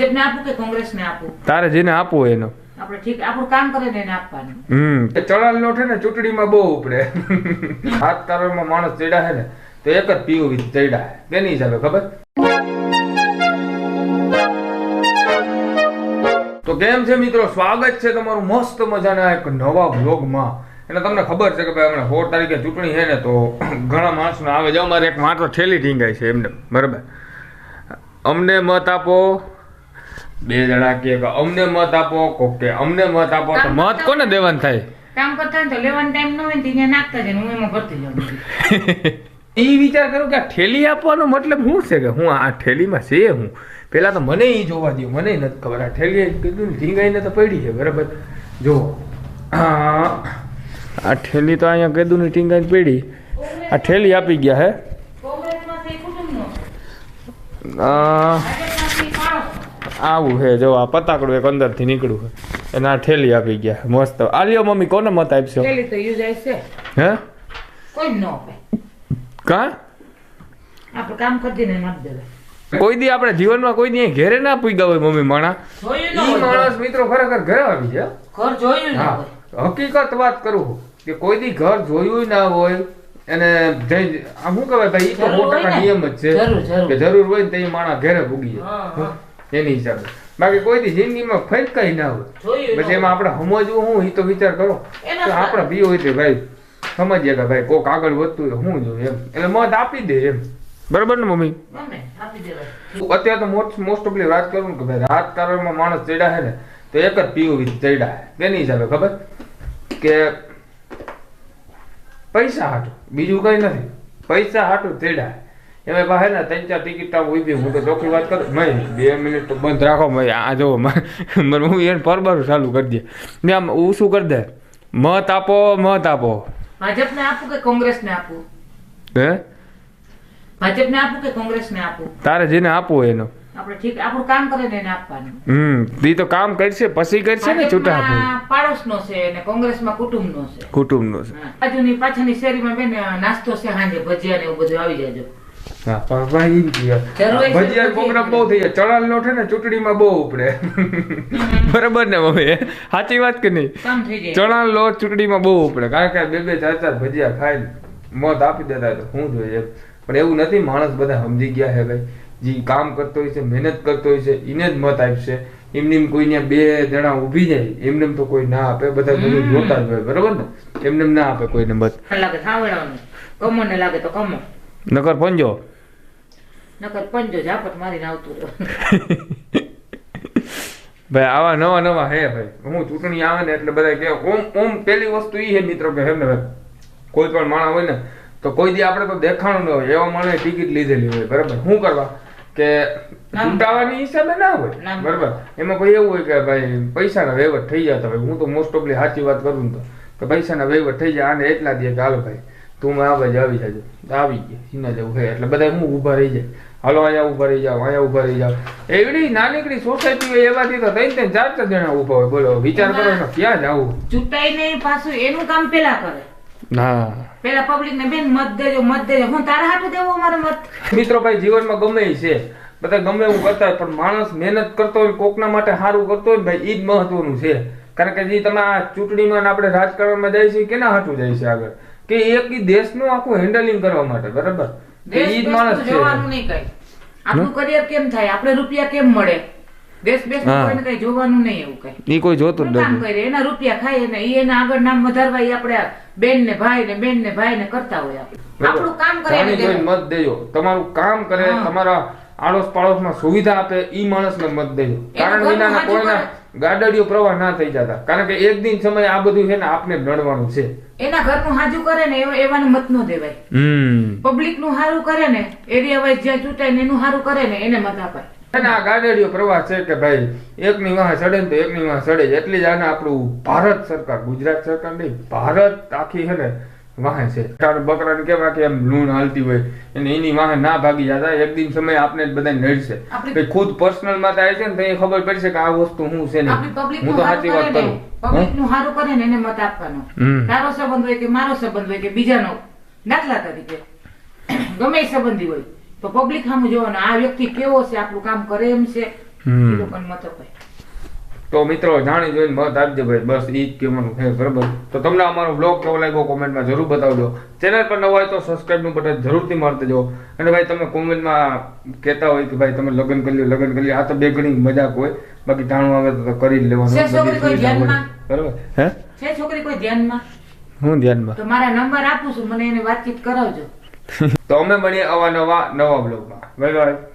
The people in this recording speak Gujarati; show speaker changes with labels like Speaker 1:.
Speaker 1: ભાજપને આપું કે કોંગ્રેસને આપું?
Speaker 2: તારે જેને આપવો એનો.
Speaker 1: આપણે ઠીક આપણું કામ કરે ને એને આપવાનું.
Speaker 2: હમ. ચડાલ નો છે ને ચૂંટણીમાં બહુ ઉપડે. હાથ તારવામાં માણસ ચડ્યા છે ને તો એક જ પીવું ચડ્યા છે. કેની હિસાબે ખબર? તો કેમ છે મિત્રો? સ્વાગત છે તમારું મસ્ત મજાના એક નવા બ્લોગમાં એટલે તમને ખબર છે કે ભાઈ હમણાં સોળ તારીખે ચૂંટણી છે ને તો ઘણા માણસને આવે. જાવ મારે એક માત્ર ઠેલી ઢીંગાય છે એમને બરાબર. અમને મત આપો બે જણા કે કે અમને મત આપો કોક કે અમને મત આપો તો મત કોને દેવાનું થાય?
Speaker 1: કામ કરતા તો લેવાનો ટાઈમ ન હોય ને નાખતા જાય હું એમાં ભરતી જાઉં.
Speaker 2: એ વિચાર કરું કે આ ઠેલી આપવાનો મતલબ શું છે કે હું આ ઠેલીમાં છે હું? પેલા તો મને એ જોવા દો મને નથી ખબર. આ ઠેલી કીધું ને ઢીંગાઈને તો પડી છે બરાબર? જો આ આ ઠેલી તો અહીંયા કીધું ને ટીંગાઈ પડી. આ ઠેલી આપી ગયા હે
Speaker 1: કોંગ્રેસમાંથી કુટુંબનો
Speaker 2: આ
Speaker 1: ભાજપમાંથી પાડોશનો.
Speaker 2: આવું છે જો આ પતાકડું એક અંદરથી નીકળ્યું છે. એને આ ઠેલી આપી ગયા મસ્ત. આલ્યો મમ્મી કોને મત આપશો
Speaker 1: ઠેલી તો યુઝ છે
Speaker 2: હે?
Speaker 1: કોઈ ન આપે.
Speaker 2: કા?
Speaker 1: આપણે કામ કરી દઈને મત દેવાય.
Speaker 2: કોઈ દી આપણે જીવનમાં કોઈ દી ઘેરે ના પૂગ્યા હોય મમ્મી માણા.
Speaker 1: જોયું
Speaker 2: ઈ માણસ મિત્રો ખરેખર ઘરે આવી છે.
Speaker 1: ઘર જોયું ના હોય.
Speaker 2: હકીકત વાત કરું કે કોઈ દી ઘર જોયું ના હોય અને શું કહેવાય ભાઈ? એ તો
Speaker 1: ને.
Speaker 2: નિયમ જ છે. કે જરૂર. હોય ને તો માણસ ઘેરે ભૂગી જાય.
Speaker 1: હા.
Speaker 2: એની હિસાબે. બાકી કોઈ દી જિંદગીમાં કઈ ના હોય. પછી એમાં આપણે સમજવું હું એ તો વિચાર કરો. તો આપણે બી હોય તો ભાઈ સમજીએ કે ભાઈ કોક આગળ વધતું હોય હું જોઉં એમ. એટલે મત આપી દે એમ. બરાબર ને મમ્મી? અત્યારે તો મોસ્ટ ઓફલી વાત કરું ને કે ભાઈ રાજકારણમાં માણસ ચડ્યા છે ને તો એક જ પીવું ચડ્યા છે તેની હિસાબે ખબર? કે પૈસા હાટું. બીજું કઈ નથી. પૈસા હાટું ચડ્યા છે. એમાં પાસે ને ત્રણ ચાર ટિકિટ ઊભી હું તો ચોખ્ખી વાત કરું. મય બે મિનિટ તો બંધ રાખો મય. આ જો હું એને પરબારું ચાલુ કરી દે. મેં આમ હું શું કરી દે? મત આપો મત આપો.
Speaker 1: ભાજપને આપું કે કોંગ્રેસને આપું?
Speaker 2: હે?
Speaker 1: ભાજપને આપું કે કોંગ્રેસને આપું?
Speaker 2: તારે જેને આપવો એનો.
Speaker 1: આપણે ઠીક આપણું કામ કરે ને એને આપવાનું.
Speaker 2: હમ ઈ તો કામ કરશે પછી કરશે ને છૂટા આપો
Speaker 1: પાડોશનો છે અને કોંગ્રેસમાં કુટુંબનો છે.
Speaker 2: કુટુંબનો છે.
Speaker 1: બાજુની પાછળની શેરીમાં બેન નાસ્તો છે સાંજે ભજીયા ને એવું બધું આવી જાજો
Speaker 2: હા ભાઈ પ્રોગ્રામ બહુ થઈ જાય. ચણાલ નો છે ને ચૂંટણીમાં બહુ ઉપડે. બરાબર ને મમ્મી? સાચી વાત કે નહીં?
Speaker 1: કામ થઈ જાય.
Speaker 2: ચણાલ લો ચૂંટણીમાં બહુ ઉપડે. કારણ કે બે બે ચાર ચાર ભજીયા ખાઈ મોત આપી દેતા તો જોઈએ પણ એવું નથી માણસ બધા સમજી ગયા હે ભાઈ. જે કામ કરતો હોય છે મહેનત કરતો હોય છે એને જ મત આપશે. એમને એમ કોઈને બે જણા ઊભી જાય એમને એમ તો કોઈ ના આપે. બધા બધું જોતા જ હોય બરાબર ને? એમને ના આપે કોઈને મત.
Speaker 1: લાગે સાંભળવાનું. કમો ને લાગે તો કમો
Speaker 2: નકર પંજો.
Speaker 1: નકર પંજો ઝાપટ મારીને આવતું રહ્યો
Speaker 2: ભાઈ આવા નવા નવા હે ભાઈ. હું ચૂંટણી આવે ને એટલે બધા કે ઓમ ઓમ પેલી વસ્તુ એ હે મિત્રો કે હે ને ભાઈ કોઈ પણ માણસ હોય ને તો કોઈ દી આપણે તો દેખાણું ન હોય. એવા માણસે ટિકિટ લીધેલી હોય બરાબર? શું કરવા? કે. ચૂંટાવાની હિસાબે ના હોય બરાબર? એમાં કોઈ એવું હોય કે ભાઈ પૈસાના વહીવટ થઈ જતા હોય. હું તો મોસ્ટ ઓફલી સાચી વાત કરું ને તો. કે પૈસાના વહીવટ થઈ જાય આને એટલા દે કે હાલો ભાઈ તું આ બાજુ આવી જાજો આવી ગયા સીના જેવું છે. એટલે બધા હું ઊભા રહી જાય. હાલો અહીંયા ઊભા રહી જાઓ અહીંયા ઊભા રહી જાઓ. એવડી નાનીકડી સોસાયટી હોય એવાથી તો ત્રણ ત્રણ ચાર ચાર જણા ઊભા હોય. બોલો વિચાર કરો ને ક્યાં જવું?
Speaker 1: ચૂંટાઈ ને પાછું એનું કામ પેલા કરે.
Speaker 2: ના.
Speaker 1: પેલા પબ્લિક ને બેન મત દેજો મત દેજો. હું તારા હાથે દેવો અમારે મત?
Speaker 2: મિત્રો ભાઈ જીવનમાં ગમે છે. બધા ગમે એવું કરતા હોય પણ માણસ મહેનત કરતો હોય કોકના માટે સારું કરતો હોય ભાઈ એ જ મહત્વનું છે. કારણ કે જે તમે આ ચૂંટણીમાં ને આપણે રાજકારણમાં જાય છે કેના હાટું જાય છે આગળ? કે એક ઈ દેશનું આખું હેન્ડલિંગ કરવા માટે બરાબર? જ માણસ છે.
Speaker 1: જોવાનું નહીં કઈ. આપણું કરિયર કેમ થાય? આપણે રૂપિયા કેમ મળે? દેશ બેસ કોઈને કઈ જોવાનું નહીં એવું કઈ.
Speaker 2: ઈ કોઈ જોતું જ
Speaker 1: કામ કરે એના રૂપિયા ખાય ને ઈ એના આગળ નામ વધારવા ઈ આપણે બેન ને ભાઈ ને બેન ને ભાઈ ને કરતા હોય આપણે. આપણું કામ કરે
Speaker 2: જોઈને મત દેજો. તમારું કામ કરે તમારા આડોશ પાડોશમાં સુવિધા આપે ઈ માણસને મત દેજો. કારણ
Speaker 1: વિના
Speaker 2: કોઈના ગાડડીઓ પ્રવાહ ના થઈ જતા. કારણ કે એક દિન સમય આ બધું છે ને આપને નડવાનું છે.
Speaker 1: એના ઘરનું હાજુ કરે ને એવાને મત નો દેવાય. પબ્લિકનું હારું કરે ને એરિયા વાઇઝ જ્યાં ચૂંટાય ને એનું હારું કરે ને એને મત અપાય.
Speaker 2: અને આ ગાડડીઓ પ્રવાહ છે કે ભાઈ એકની વાહ સડે ને તો એકની વાહ સડે. જ એટલી જ આને આપણું ભારત સરકાર ગુજરાત સરકાર નહીં ભારત આખી છે ને વાહે છે. તારું બકરાને કેવા કે એમ લૂણ હાલતી હોય અને એની વાહે ના ભાગી જતા એક દિન સમય આપને જ બધા નડશે. કે ખુદ પર્સનલમાં થાય છે ને તો એ ખબર પડશે કે આ વસ્તુ હું છે
Speaker 1: ને.
Speaker 2: હું તો સાચી વાત
Speaker 1: કરે પબ્લિકનું સારું કરે ને એને મત આપવાનો. તારો સંબંધ હોય કે મારો સંબંધ હોય કે બીજાનો દાખલા તરીકે ગમે સંબંધી હોય તો પબ્લિક સામે જોવાનો આ વ્યક્તિ કેવો છે આપણું કામ કરે એમ છે એ લોકોને મત કોઈ
Speaker 2: તો મિત્રો જાણી જોઈને મત આપજો ભાઈ બસ એ જ કહેવાનું છે બરાબર? તો તમને અમારો બ્લોગ કેવો લાગ્યો કોમેન્ટમાં જરૂર બતાવજો. ચેનલ પર નવા હોય તો સબસ્ક્રાઈબનું બટન જરૂરથી મારી દેજો અને ભાઈ તમે કોમેન્ટમાં કહેતા હોય કે ભાઈ તમે લગ્ન કરી લ્યો લગ્ન કરી લો આ તો બે ઘણી મજાક હોય. બાકી જાણવા આવે તો કરી જ લેવાનું? બરાબર? હે?
Speaker 1: છે છોકરી કોઈ ધ્યાનમાં?
Speaker 2: હું ધ્યાનમાં?
Speaker 1: તો મારા નંબર આપું છું મને એને વાતચીત કરાવજો.
Speaker 2: તો અમે મળીએ અવાનવા નવા નવા બ્લોગમાં બાય બાય